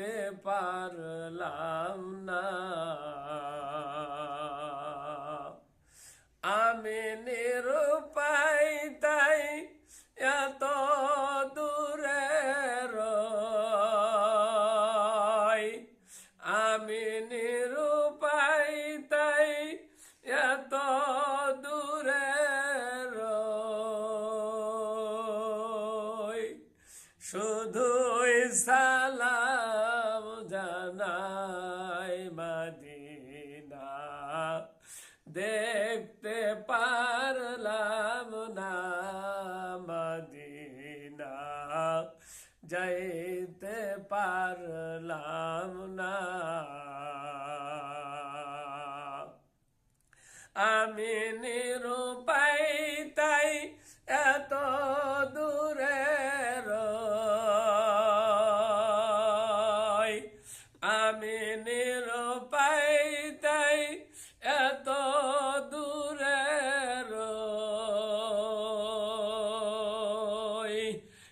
দেখতে পারলাম না। আমি নিরুপায়, তাই এত দূরে আমি নিরুপায়, তাই এত দূরে শুধুই সালাম দেখতে পারলাম না মদিনা। যাইতে পারলাম না। আমি নিরুপায় তাই এত দূরে আমি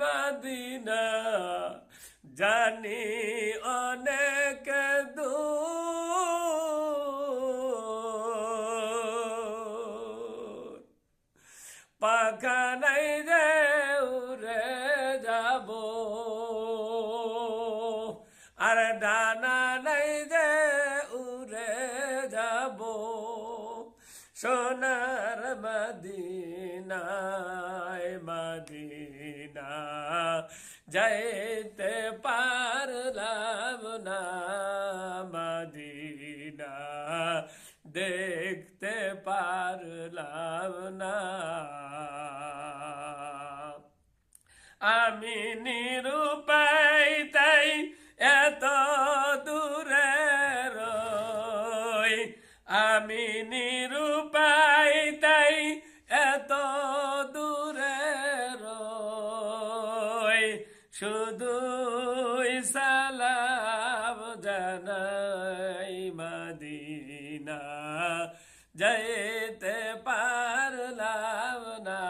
মাদিনা। জানি অনেক দূর। পাখা নাই যে উড়ে যাব। আর ডানা নাই যে উড়ে যাব। সোনার মদিনায় যাইতে পারলাম না মদিনা দেখতে পারলাম না আমি নিরুপায় তাই এত দূরে রই আমি নিরুপায় শুধু সালাম জানাই মদিনা। যাইতে পারলাম না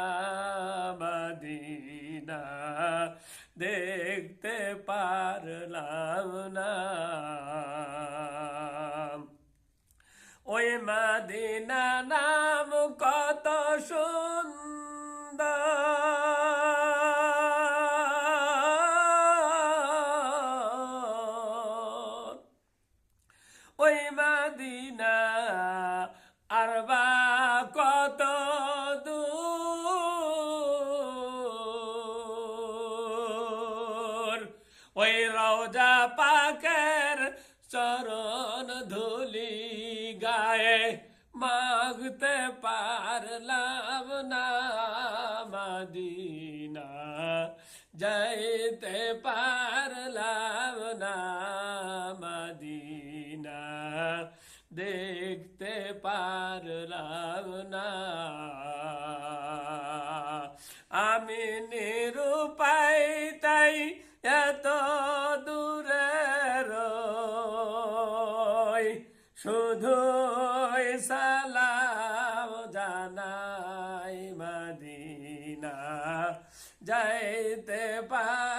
মদিনা। দেখতে পারলাম না। ওই মদিনা নাম কত সুন্দর ওই মদিনা। আর বা কত দূর? ওই রওজা পাকের চরণ ধুলি গায়ে মাগতে পারলাম না মদিনা। যাইতে পারলাম দেখতে পারলাম না। আমি নিরুপায় তাই এত দূরে শুধু সালাম জানাই মদিনা যাইতে পারলাম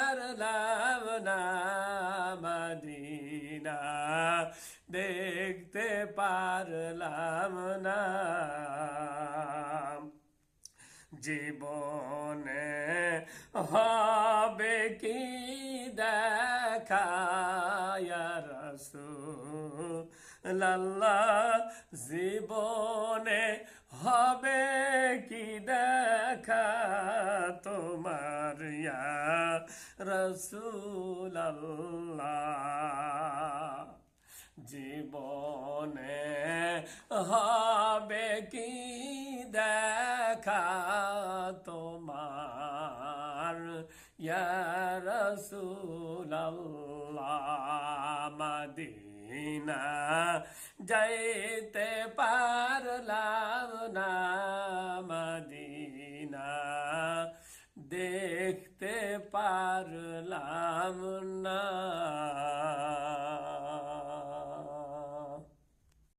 দেখতে পারলাম না। জীবনে হবে কি দেখা? লাল্লা জীবনে হবে কি দেখা? তোমার রসুল্লাহ কি দেখা তোমার। মদিনা যাইতে পারলাম না মদিনা দেখতে পারলাম